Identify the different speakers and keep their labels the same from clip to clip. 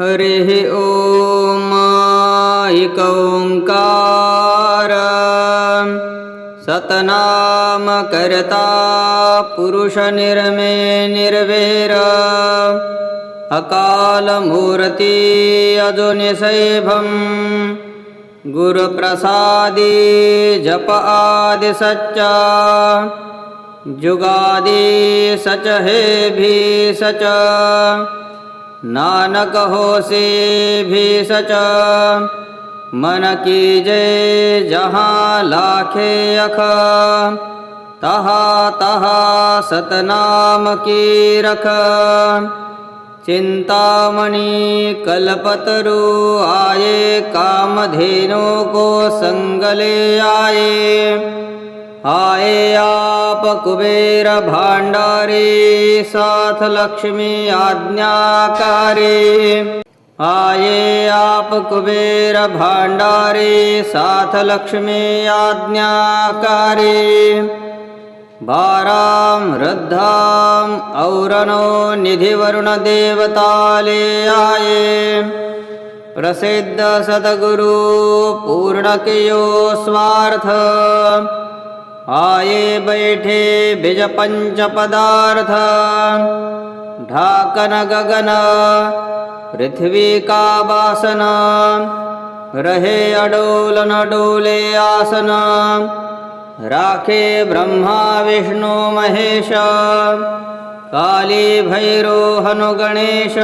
Speaker 1: हरिः ॐ ऐकौङ्कार सतनामकर्ता पुरुषनिर्मे निर्वेर। अकालमूर्ति अजुनिषैभम् गुरुप्रसादी जप आदिसच्चा जुगादि सच हे भी सच। नानक होसे भी सच। मन की जय जहाँ लाखे अख। तहा तहा सतनाम की रख। चिंतामणि कल्पतरु आए, कामधेनु को संगले आये आए आप कुबेर भांडारी साथ लक्ष्मी आज्ञाकारी। आए आप कुबेर भांडारे साथ लक्ष्मी आज्ञाकारी। बाराम रद्धाम औरनो निधिवरुण देवताले आए प्रसिद्ध सद्गुरु पूर्णकियो स्वार्थ। आये बैठे भिज पंच पदार्थ ढाकन गगन पृथ्वी का वासन रहे अडोल न डोले आसन। राखे ब्रह्मा विष्णु महेश काली भैरो हनु गणेश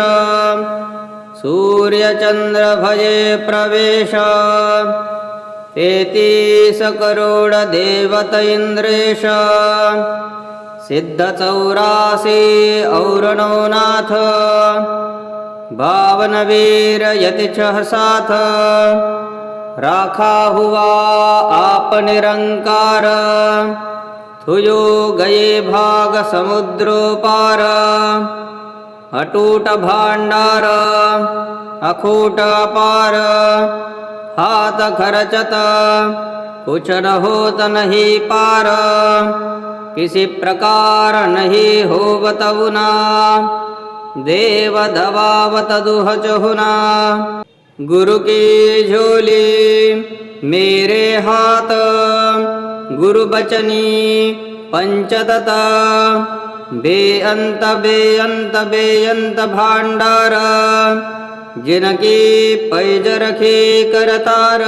Speaker 1: सूर्यचंद्र भजे प्रवेश। एति सकरोडदेवत इन्द्रेश सिद्धचौरासी औरणो नाथ भावनवीरयति भावनवीरयतिचः साथ थुयो गये भागसमुद्रोपार अटूटभाण्डार अखूटपार हाथ खरचत, कुछ न होत नहीं पार। किसी प्रकार नहीं हो बतउना देव दबावत दुह चहुना। गुरु की झोली मेरे हाथ, गुरु बचनी पंचदत। बेअंत बेअंत बेअंत भांडार जिनकी पैज रखी करतार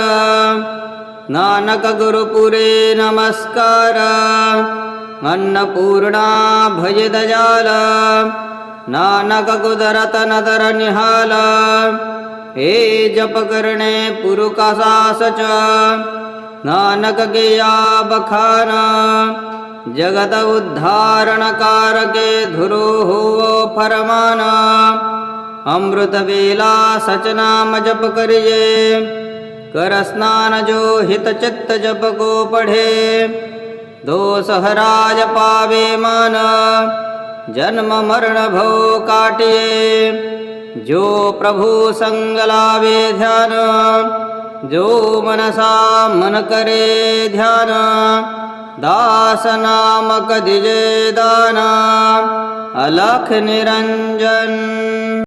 Speaker 1: नानक गुरुपुरे नमस्कार। अन्नपूर्णा भज दयाल नानक गुदरत नदर निहाल। हे जप करणे पुरु का सासच नानक गया बखाना। जगत उद्धारण कारके धुरो हो फरमाना अमृत बेला सच नाम जप करिए कर स्नान जो हित चित्त जप को पढ़े दोष हराज पावे मान जन्म मरण भव काटिए जो प्रभु संग लावे ध्यान जो मनसा मन करे ध्यान दास नामक दिजे दाना अलख निरंजन